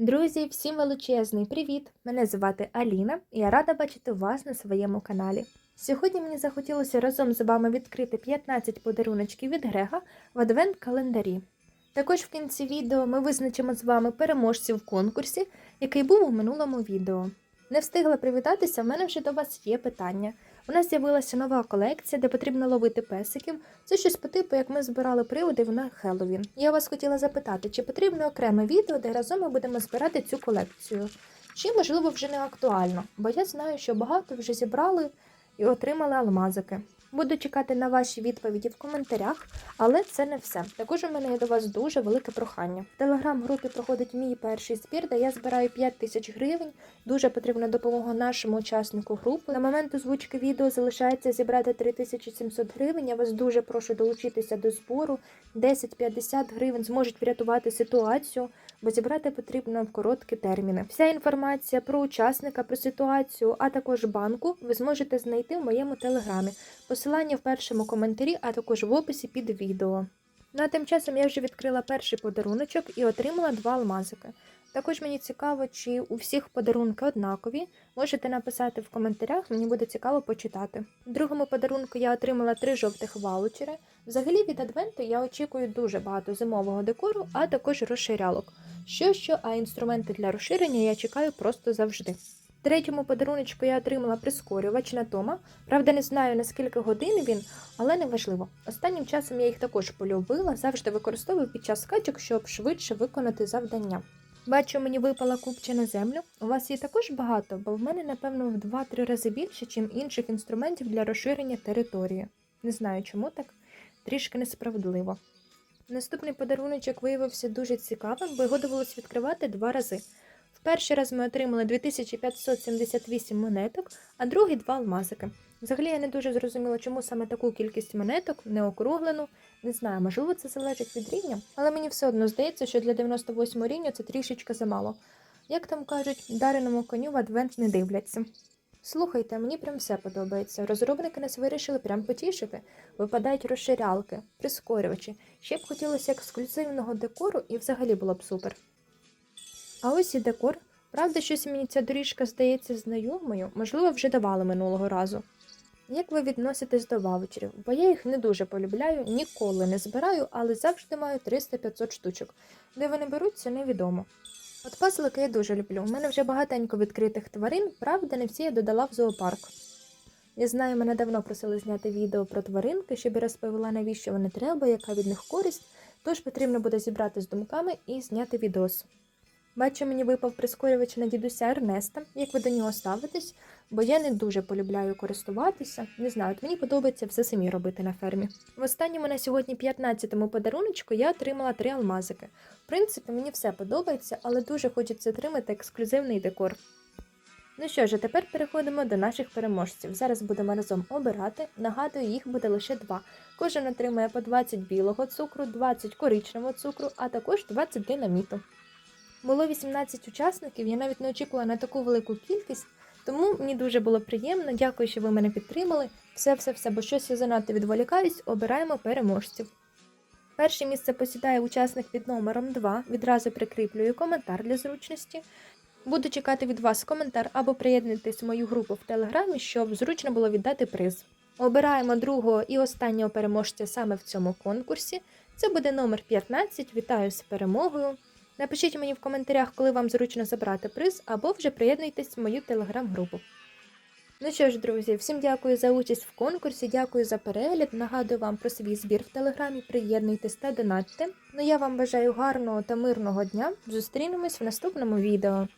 Друзі, всім величезний привіт! Мене звати Аліна і я рада бачити вас на своєму каналі. Сьогодні мені захотілося разом з вами відкрити 15 подаруночків від Грега в адвент-календарі. Також в кінці відео ми визначимо з вами переможців в конкурсі, який був у минулому відео. Не встигла привітатися, в мене вже до вас є питання. У нас з'явилася нова колекція, де потрібно ловити песиків. Це щось по типу, як ми збирали приводи на Хеллоуін. Я вас хотіла запитати, чи потрібно окреме відео, де разом ми будемо збирати цю колекцію? Чи, можливо, вже не актуально, бо я знаю, що багато вже зібрали і отримали алмазики. Буду чекати на ваші відповіді в коментарях, але це не все. Також у мене є до вас дуже велике прохання. В телеграм-групі проходить мій перший збір, де я збираю 5 тисяч гривень. Дуже потрібна допомога нашому учаснику групи. На момент озвучки відео залишається зібрати 3700 гривень. Я вас дуже прошу долучитися до збору. 10-50 гривень зможуть врятувати ситуацію, бо зібрати потрібно в короткі терміни. Вся інформація про учасника, про ситуацію, а також банку ви зможете знайти в моєму телеграмі. Посилання в першому коментарі, а також в описі під відео. Ну а тим часом я вже відкрила перший подаруночок і отримала два алмазики. Також мені цікаво, чи у всіх подарунки однакові. Можете написати в коментарях, мені буде цікаво почитати. В другому подарунку я отримала три жовтих ваучери. Взагалі від адвенту я очікую дуже багато зимового декору, а також розширялок. Що що, а інструменти для розширення я чекаю просто завжди. Третьому подаруночку я отримала прискорювач на Тома. Правда, не знаю наскільки годин він, але не важливо. Останнім часом я їх також полюбила, завжди використовую під час скачок, щоб швидше виконати завдання. Бачу, мені випала купча на землю. У вас її також багато, бо в мене, напевно, в 2-3 рази більше, ніж інших інструментів для розширення території. Не знаю, чому так, трішки несправедливо. Наступний подаруночок виявився дуже цікавим, бо його довелося відкривати два рази. Перший раз ми отримали 2578 монеток, а другий два алмазики. Взагалі я не дуже зрозуміла, чому саме таку кількість монеток, не округлену. Не знаю, можливо, це залежить від рівня, але мені все одно здається, що для 98 рівня це трішечки замало. Як там кажуть, дареному коню в адвент не дивляться. Слухайте, мені прям все подобається. Розробники нас вирішили прям потішити. Випадають розширялки, прискорювачі. Ще б хотілося ексклюзивного декору і взагалі було б супер. А ось і декор. Правда, щось мені ця доріжка здається знайомою, можливо, вже давали минулого разу. Як ви відноситесь до ваучерів? Бо я їх не дуже полюбляю, ніколи не збираю, але завжди маю 300-500 штучок. Де вони беруться, невідомо. От пазлики я дуже люблю. У мене вже багатенько відкритих тварин, правда, не всі я додала в зоопарк. Я знаю, мене давно просили зняти відео про тваринки, щоб я розповіла, навіщо вони треба, яка від них користь, тож потрібно буде зібрати з думками і зняти відос. Бачу, мені випав прискорювач на дідуся Ернеста, як ви до нього ставитесь, бо я не дуже полюбляю користуватися. Не знаю, от мені подобається все самі робити на фермі. В останньому на сьогодні 15-му подаруночку я отримала три алмазики. В принципі, мені все подобається, але дуже хочеться отримати ексклюзивний декор. Ну що ж, а тепер переходимо до наших переможців. Зараз будемо разом обирати. Нагадую, їх буде лише два. Кожен отримає по 20 білого цукру, 20 коричневого цукру, а також 20 динаміту. Було 18 учасників, я навіть не очікувала на таку велику кількість, тому мені дуже було приємно. Дякую, що ви мене підтримали. Все-все-все, бо щось я занадто відволікаюсь, обираємо переможців. Перше місце посідає учасник під номером 2. Відразу прикріплюю коментар для зручності. Буду чекати від вас коментар або приєднуйтесь в мою групу в телеграмі, щоб зручно було віддати приз. Обираємо другого і останнього переможця саме в цьому конкурсі. Це буде номер 15. Вітаю з перемогою. Напишіть мені в коментарях, коли вам зручно забрати приз, або вже приєднуйтесь в мою телеграм-групу. Ну що ж, друзі, всім дякую за участь в конкурсі, дякую за перегляд. Нагадую вам про свій збір в телеграмі. Приєднуйтесь та донатьте. Ну я вам бажаю гарного та мирного дня. Зустрінемось в наступному відео.